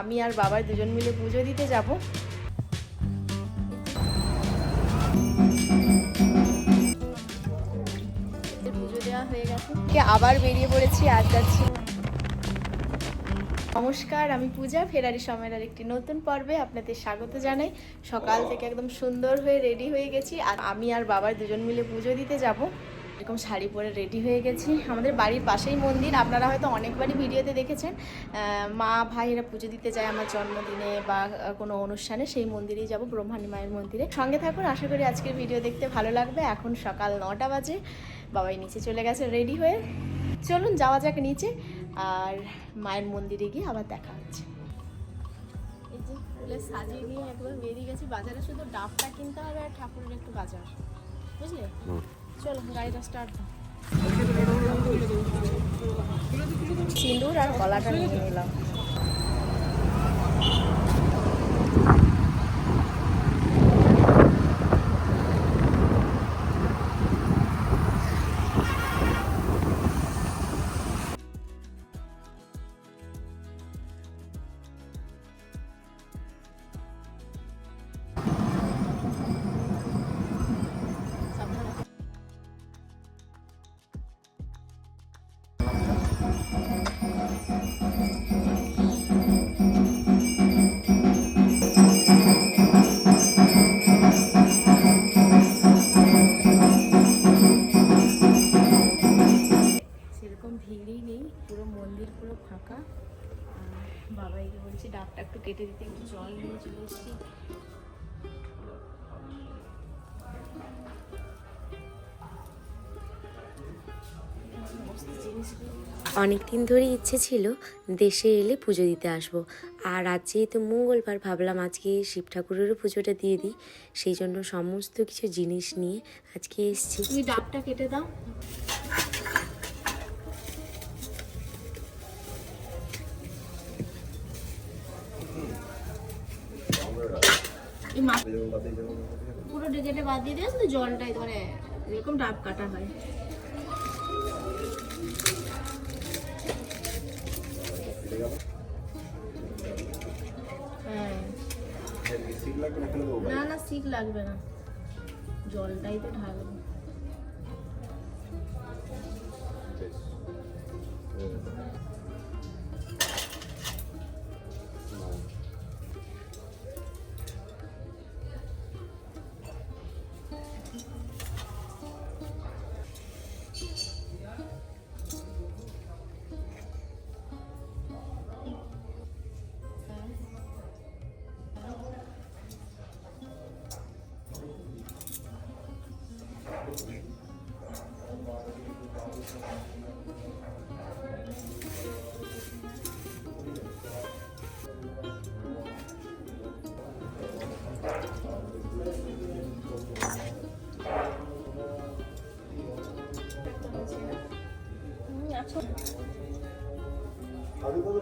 আমি আর বাবার দুজন মিলে পুজো দিতে যাব। পুজো দেওয়া হয়ে গেছে। আবার বেরিয়ে পড়েছি আজ যাচ্ছি। নমস্কার আমি পূজা ফেরারি সময়ের আর একটি নতুন পর্বে আপনাদের স্বাগত জানাই। সকাল থেকে একদম সুন্দর হয়ে রেডি হয়ে গেছি আর আমি আর বাবার দুজন মিলে পুজো দিতে যাব। এরকম শাড়ি পরে রেডি হয়ে গেছি। আমাদের বাড়ির পাশেই মন্দির। আপনারা হয়তো অনেকবারই ভিডিওতে দেখেছেন মা ভাইয়েরা পুজো দিতে যায় আমার জন্মদিনে বা কোনো অনুষ্ঠানে, সেই মন্দিরেই যাব, ব্রহ্মাণী মায়ের মন্দিরে। সঙ্গে থাকুন, আশা করি আজকের ভিডিও দেখতে ভালো লাগবে। এখন সকাল নটা বাজে, বাবাই নিচে চলে গেছে রেডি হয়ে। চলুন, যাওয়া যাক নিচে, আর মায়ের মন্দিরে গিয়ে আবার দেখা হচ্ছে। এই যে সাজিয়ে নিয়ে একবার বেরিয়ে গেছি। বাজারে শুধু ডাবটা কিনতে হবে আর ঠাকুরের একটু বাজার। বুঝলে? চলো গাড়িটা স্টার্ট সিঁদুর আর কলাটা নিয়ে নিলাম। বাবাইকে বলছি ডাবটা একটু কেটে দিতে একটু জল নিয়ে চলে এসেছি। অনেক দিন ধরে ইচ্ছে ছিল দেশে এলে পুজো দিতে আসব। আর আজ যেহেতু মঙ্গলবার ভাবলাম আজকে শিব ঠাকুরেরও পুজোটা দিয়ে দিই। সেই জন্য সমস্ত কিছু জিনিস নিয়ে আজকে এসেছি। তুমি ডাবটা কেটে দাও। পুরো ডেকেটে বাদ দিয়ে দিয়ে তো জলটাই ধরে এরকম ডাব কাটা হয়। হ্যাঁ। না না শিখ লাগবে না। জলটাই তো ঢালবো।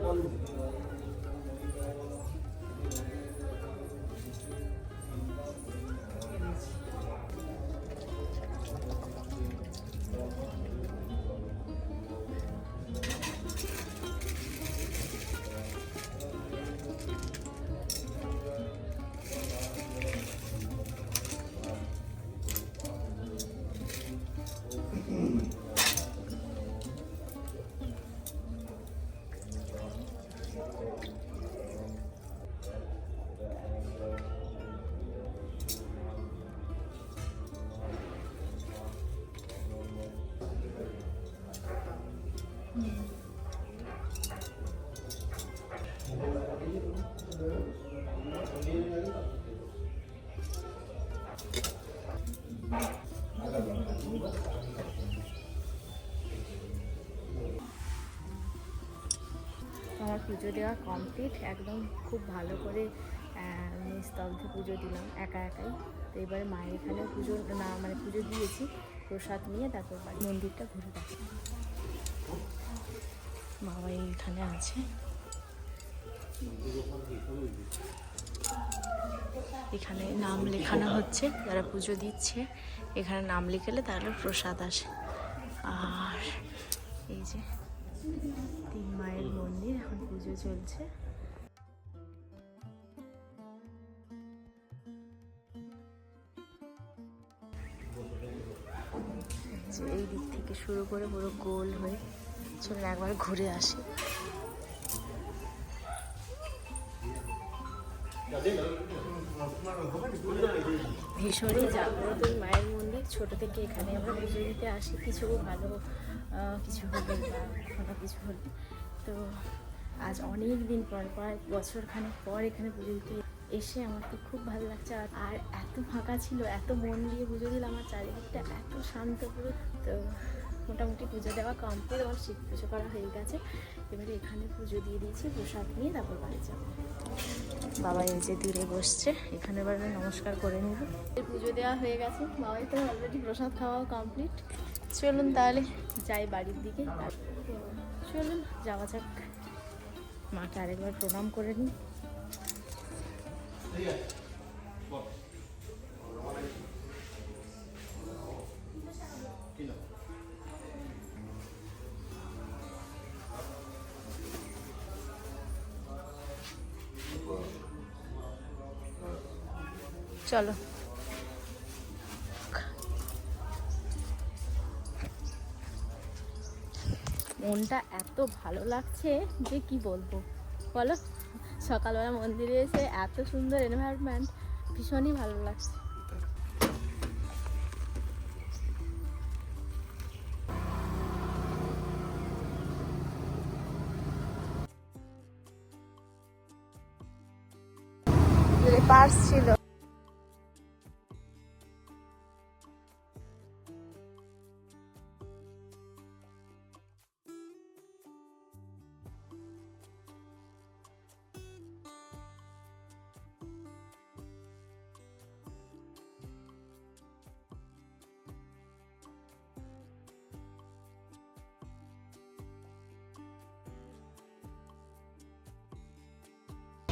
kaldı. আমার পুজো দেওয়া কমপ্লিট একদম খুব ভালো করে নিস্তব্ধে পুজো দিলাম একা একাই। তো এবারে মায়ের এখানে পুজো, না মানে পুজো দিয়েছি, প্রসাদ নিয়ে তারপর বাড়ি মন্দিরটা ঘুরে দেখি বাবা এইখানে আছে। এখানে নাম লেখানো হচ্ছে, যারা পুজো দিচ্ছে, এখানে নাম লিখেলে তাহলে প্রসাদ আসে। আর এই যে তিন মায়ের মন্দির, এখন পুজো চলছে। এই দিক থেকে শুরু করে পুরো গোল হয়ে চলে একবার ঘুরে আসি। ভীষণই জাগ্রত মায়ের মন্দির। ছোট থেকে এখানে আমরা পুজো দিতে আসি। কিছু ভালো কিছু হলে বা কিছু হলে তো আজ অনেক দিন পর, প্রায় বছর খানেক পর এখানে পুজো দিতে এসে আমার তো খুব ভালো লাগছে। আর এত ফাঁকা ছিল, এত মন দিয়ে পুজো দিলাম আমার চারিদিকটা এত শান্ত পুরো। তো মোটামুটি পুজো দেওয়া কমপ্লিট আমার শিব পুজো করা হয়ে গেছে। এবারে এখানে পুজো দিয়ে দিয়েছি, প্রসাদ নিয়ে তারপর বাড়ি যাব। বাবা এই যে দূরে বসছে, এখানে এবার নমস্কার করে নেব পুজো দেওয়া হয়ে গেছে, বাবাই তো অলরেডি প্রসাদ খাওয়াও কমপ্লিট চলুন তাহলে যাই বাড়ির দিকে। চলুন যাওয়া যাক। মাকে আরেকবার প্রণাম করে নিই। চলো। মনটা এত ভালো লাগছে যে কি বলব? বলো, সকালবেলা মন্দিরে এসে এত সুন্দর এনভায়রনমেন্ট ভীষণই ভালো লাগছে। পার্স ছিল।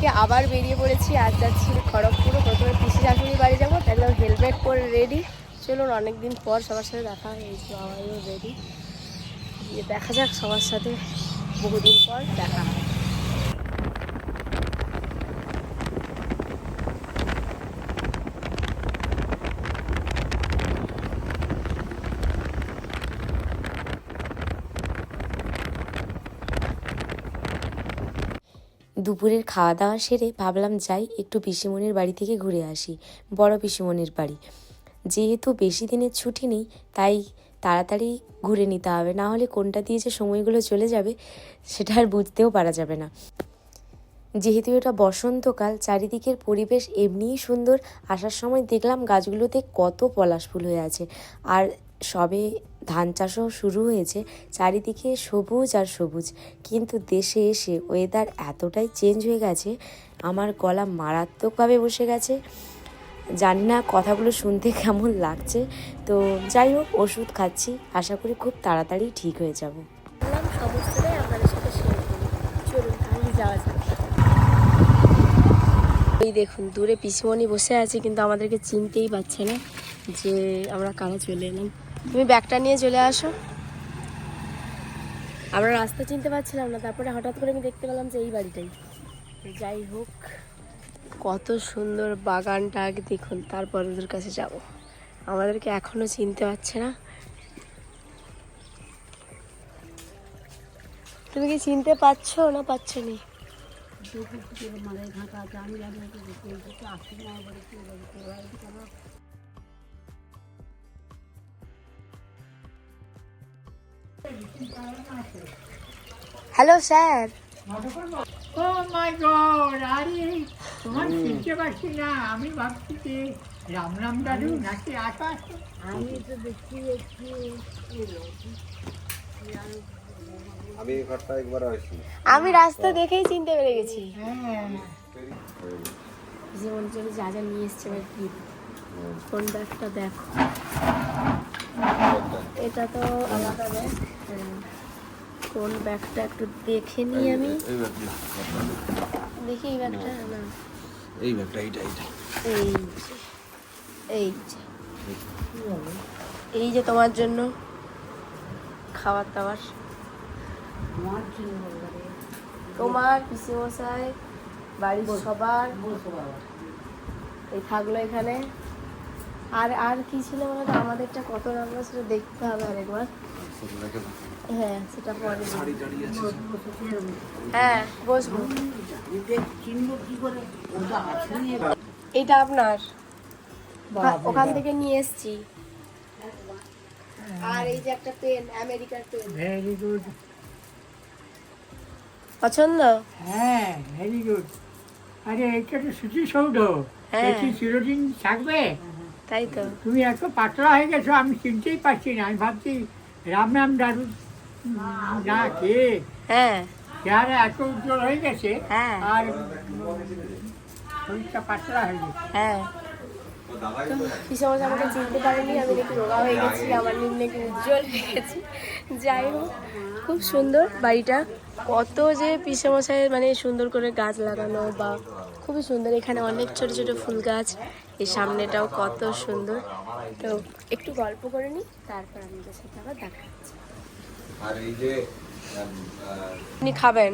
কে আবার বেরিয়ে পড়েছি। আর যাচ্ছি খড়গপুরে। প্রথমে পিসি শাশুড়ি বাড়ি যাব তাহলে হেলমেট পরে রেডি চলুন, অনেকদিন পর সবার সাথে দেখা হয়েছে আমারও রেডি দেখা যাক সবার সাথে বহুদিন পর দেখা হয় দুপুরের খাওয়া দাওয়া সেরে ভাবলাম যাই, একটু পিসিমণির বাড়ি থেকে ঘুরে আসি, বড় পিসিমণির বাড়ি। যেহেতু বেশি দিনের ছুটি নেই, তাই তাড়াতাড়ি ঘুরে নিতে হবে, না হলে কোনটা দিয়ে যে সময়গুলো চলে যাবে, সেটা আর বুঝতেও পারা যাবে না। যেহেতু এটা বসন্তকাল, চারিদিকের পরিবেশ এমনিই সুন্দর, আসার সময় দেখলাম গাছগুলোতে কত পলাশ ফুল হয়ে আছে। আর সবে ধান চাষও শুরু হয়েছে, চারিদিকে সবুজ আর সবুজ। কিন্তু দেশে এসে ওয়েদার এতটাই চেঞ্জ হয়ে গেছে, আমার গলা মারাত্মকভাবে বসে গেছে। জানি না কথাগুলো শুনতে কেমন লাগছে। তো যাই হোক, ওষুধ খাচ্ছি, আশা করি খুব তাড়াতাড়ি ঠিক হয়ে যাব। যাওয়া এই দেখুন, দূরে পিসমণি বসে আছে, কিন্তু আমাদেরকে চিনতেই পারছে না যে আমরা কারা চলে এলাম। তুমি ব্যাগটা নিয়ে চলে আসো। আমরা রাস্তা চিনতে পারছিলাম না তারপরে হঠাৎ করে আমি দেখতে পেলাম যে এই বাড়িটাই। যাই হোক। কত সুন্দর বাগানটা আগে দেখুন তারপর ওদের কাছে যাব। আমাদেরকে এখনও চিনতে পারছে না। তুমি কি চিনতে পারছ না পাচ্ছ নি hello sir oh my god আরে তোমার চিনতে পারছি না আমি ভাবছি যে রাম রাম দাদু নাকি আকাশ? আমি এই ঘরটা একবার আসছি। আমি রাস্তা দেখেই চিনতে পেরে গেছি। হ্যাঁ। যেমন চলে যা যা নিয়ে এসছে এবার কি? কোন ব্যাগটা দেখো। এটা তো আলাদা ব্যাগ। কোন ব্যাগটা একটু দেখে নিই আমি। এই দেখি এই ব্যাগটা না। এই ব্যাগটা এইটা এইটা। এই যে এই যে। এই যে তোমার জন্য খাবার দাবার। তোমার আর আর কি ছিল বলো তো আমাদেরটা কত নাম্বার সেটা দেখতে হবে আরেকবার। হ্যাঁ সেটা পরে হ্যাঁ বসবো। এটা আপনার। ওখান থেকে নিয়ে এসেছি। আর এই যে একটা পেন আমেরিকার পেন। ভেরি গুড পছন্দ? হ্যাঁ ভেরি গুড আরে এটা তো স্মৃতিসৌধ হ্যাঁ। এটি চিরদিন থাকবে? তাই তো। তুমি এত পাতলা হয়ে গেছো আমি চিনতেই পারছি না। আমি ভাবছি রাম রাম দারু না কে? হ্যাঁ। চেহারা এত উজ্জ্বল হয়ে গেছে হ্যাঁ। আর শরীরটা পাতলা হয়ে গেছে। হ্যাঁ। আমাকে চিনতে পারেনি আমি নাকি রোগা হয়ে গেছি আমার নীল নাকি উজ্জ্বল হয়ে গেছি। যাই হোক খুব সুন্দর বাড়িটা। কত যে পিসমশাইয়ের মানে সুন্দর করে গাছ লাগানো বা খুবই সুন্দর এখানে অনেক ছোট ছোট ফুল গাছ। এই সামনেটাও কত সুন্দর। তো একটু গল্প করে নিই তারপর আপনাদের সাথে আবার দেখা হচ্ছে। আর এই যে আপনি খাবেন?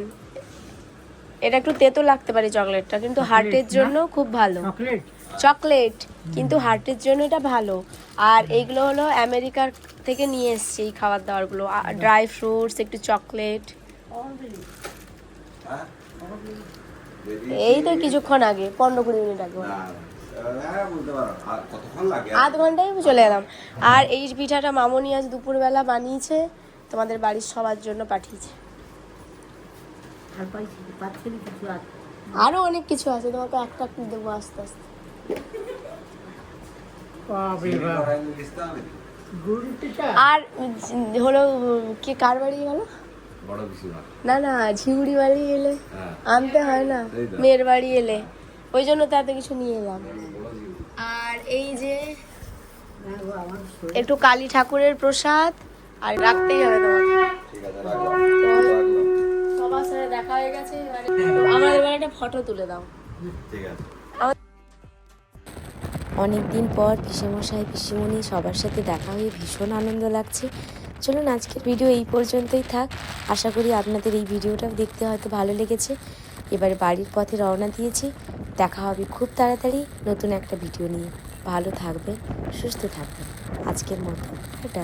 এটা একটু তেতো লাগতে পারে চকলেটটা কিন্তু হার্টের জন্য খুব ভালো। চকলেট? চকলেট কিন্তু হার্টের জন্য এটা ভালো। আর এইগুলো হলো আমেরিকার থেকে নিয়ে এসছে এই খাবার দাবারগুলো। ড্রাই ফ্রুটস একটু চকলেট। হ্যাঁ? এই তো কিছুক্ষণ আগে পনেরো কুড়ি মিনিট আগে। আধ ঘন্টায় আমি চলে এলাম। আর এই পিঠাটা মামনি আজ দুপুরবেলা বানিয়েছে তোমাদের বাড়ির সবার জন্য পাঠিয়েছে। আরও অনেক কিছু আছে তোমাকে একটা একটু দেবো আস্তে আস্তে। আর হলো কে কার বাড়ি গেল না না ঝিগুড়ি বাড়ি এলে হ্যাঁ। আনতে হয় না মেয়ের বাড়ি এলে। ওই জন্য তো এত কিছু নিয়ে এলাম। আর এই যে একটু কালী ঠাকুরের প্রসাদ আর রাখতেই হবে তোমাকে। সবার সাথে দেখা হয়ে গেছে আমাদের এবার একটা ফটো তুলে দাও। ঠিক আছে। অনেক দিন পর পিসেমশাই পিসিমণি সবার সাথে দেখা হয়ে ভীষণ আনন্দ লাগছে। চলুন আজকের ভিডিও এই পর্যন্তই থাক। আশা করি আপনাদের এই ভিডিওটা দেখতে হয়তো ভালো লেগেছে। এবারে বাড়ির পথে রওনা দিয়েছি। দেখা হবে খুব তাড়াতাড়ি নতুন একটা ভিডিও নিয়ে। ভালো থাকবে সুস্থ থাকবে আজকের মতো এটা